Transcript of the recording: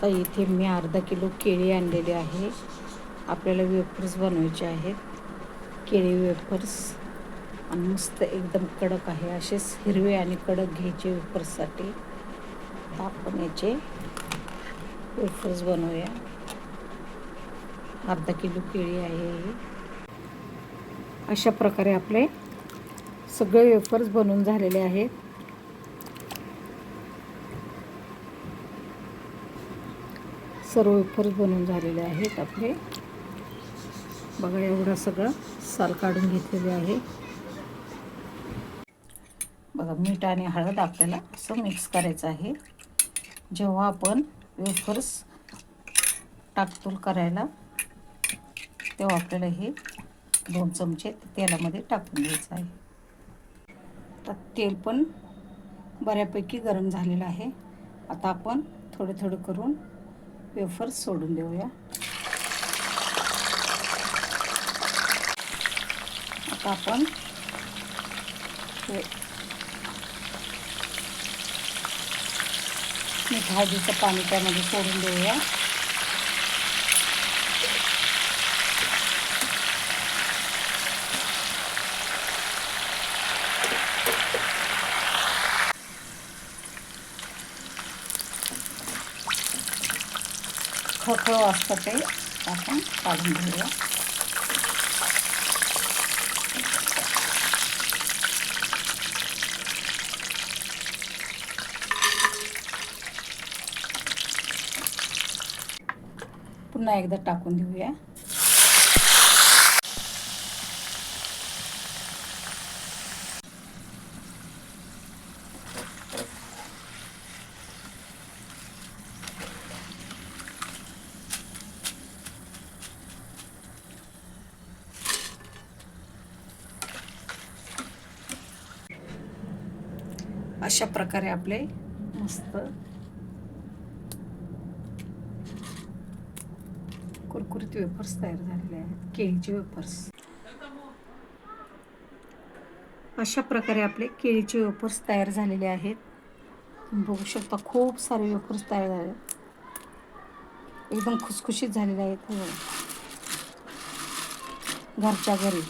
आता इथे मी अर्धा किलो केळी आणलेली आहे. आपल्याला वेफर्स बनवायचे आहेत. केळी वेफर्स. आणि मस्त एकदम कडक आहे. असेच हिरवे आणि कडक घ्यायचे वेफर्ससाठी. आपण याचे वेफर्स बनवूया. अर्धा किलो केळी आहे अशा प्रकारे आपले सगळे वेफर्स बनवून झालेले आहेत. सर्व वेफर्स बनवून झालेले आहेत आपले. बघा एवढं सगळं साल काढून घेतलेले आहे. बघा मीठ आणि हळद आपल्याला असं मिक्स करायचं आहे. जेव्हा आपण वेफर्स टाकतूल करायला तेव्हा आपल्याला हे दोन चमचे तेलामध्ये टाकून द्यायचं आहे. तर तेल पण बऱ्यापैकी गरम झालेलं आहे. आता आपण थोडं थोडं करून वेफर्स सोडून देऊया. आता आपण हे पाणी त्यामध्ये सोडून देऊया. खळखळ असतं ते. आपण काढून घेऊया. पुन्हा एकदा टाकून देऊया अशा प्रकारे आपले मस्त कुरकुरीत वेफर्स तयार झालेले आहेत केळीचे वेफर्स. अशा प्रकारे आपले केळीचे वेफर्स तयार झालेले आहेत. बघू शकता खूप सारे वेफर्स तयार झाले एकदम खुसखुशीत झालेले आहेत. हो. घरच्या घरी.